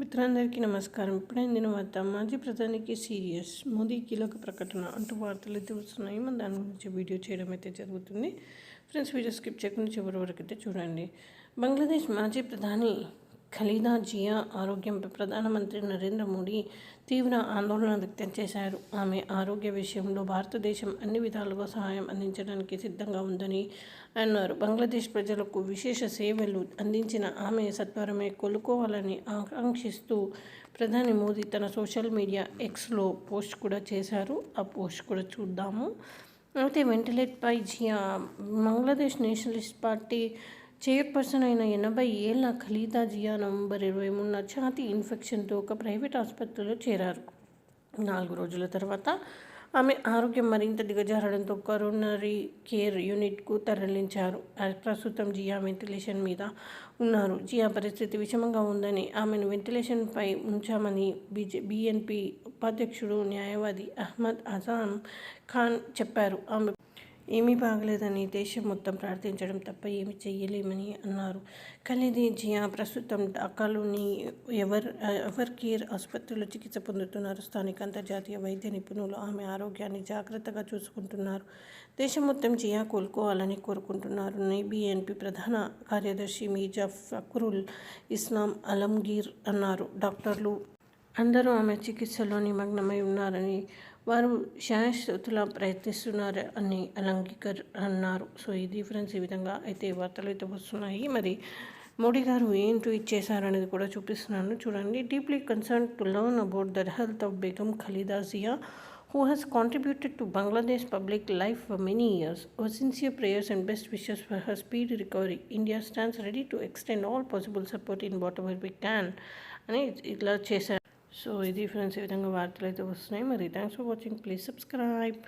మిత్రులందరికీ నమస్కారం. ఇప్పుడైందిన వార్త మాజీ ప్రధానికి సీరియస్ మోదీ కీలక ప్రకటన అంటూ వార్తలు అయితే వస్తున్నాయి. మన దాని గురించి వీడియో చేయడం అయితే జరుగుతుంది. ఫ్రెండ్స్ వీడియో స్కిప్ చేయకుండా చివరి వరకు అయితే చూడండి. బంగ్లాదేశ్ మాజీ ప్రధాని ఖలీదా జియా ఆరోగ్యంపై ప్రధానమంత్రి నరేంద్ర మోడీ తీవ్ర ఆందోళన వ్యక్తం చేశారు. ఆమె ఆరోగ్య విషయంలో భారతదేశం అన్ని విధాలుగా సహాయం అందించడానికి సిద్ధంగా ఉందని అన్నారు. బంగ్లాదేశ్ ప్రజలకు విశేష సేవలు అందించిన ఆమె సత్వరమే కోలుకోవాలని ఆకాంక్షిస్తూ ప్రధాని మోదీ తన సోషల్ మీడియా ఎక్స్లో పోస్ట్ కూడా చేశారు. ఆ పోస్ట్ కూడా చూద్దాము. అయితే వెంటిలేట్పై Zia Bangladesh Nationalist party chairperson అయిన ఎనభై ఏళ్ళ ఖలీదా జియా నవంబర్ ఇరవై మూడున ఛాతీ ఇన్ఫెక్షన్తో ఒక ప్రైవేట్ ఆసుపత్రిలో చేరారు. నాలుగు రోజుల తర్వాత ఆమె ఆరోగ్యం మరింత దిగజారడంతో కరోనరీ కేర్ యూనిట్కు తరలించారు. ప్రస్తుతం జియా వెంటిలేషన్ మీద ఉన్నారు. జియా పరిస్థితి విషమంగా ఉందని ఆమెను వెంటిలేషన్పై ఉంచామని బీజే బీఎన్పీ ఉపాధ్యక్షుడు న్యాయవాది అహ్మద్ అజాం ఖాన్ చెప్పారు. ఆమె ఏమీ బాగలేదని దేశం మొత్తం ప్రార్థించడం తప్ప ఏమి చేయలేమని అన్నారు. ఖలీదీ జియా. ప్రస్తుతం ఢాకాలోని ఎవర్ ఎవర్ కేర్ ఆసుపత్రిలో చికిత్స పొందుతున్నారు. స్థానిక అంతర్జాతీయ వైద్య నిపుణులు ఆమె ఆరోగ్యాన్ని జాగ్రత్తగా చూసుకుంటున్నారు. దేశం మొత్తం జియా కోలుకోవాలని కోరుకుంటున్నారు. బీఎన్పీ ప్రధాన కార్యదర్శి మీజా ఫక్రుల్ ఇస్లాం అలంగీర్ అన్నారు. డాక్టర్లు అందరూ ఆమె చికిత్సలో నిమగ్నమై ఉన్నారని వారు శాశ్వతలా ప్రయత్నిస్తున్నారు అని అలంకీకర్ అన్నారు. సో ఈ డిఫరెన్స్ ఈ విధంగా అయితే వార్తలు అయితే వస్తున్నాయి. మరి మోడీ గారు ఏం ట్వీట్ చేశారు కూడా చూపిస్తున్నాను. చూడండి. Deeply concern to learn about their health of Begum Khaleda Zia who has contributed to Bangladesh public life for many years. Our sincere prayers and best wishes for her speed recovery. India stands ready to extend all possible support in whatever we can అని ఇట్లా చేశారు. So ఇది friends ఈ విధంగా వార్తలు అయితే వస్తున్నాయి. మరి thanks for watching. Please subscribe.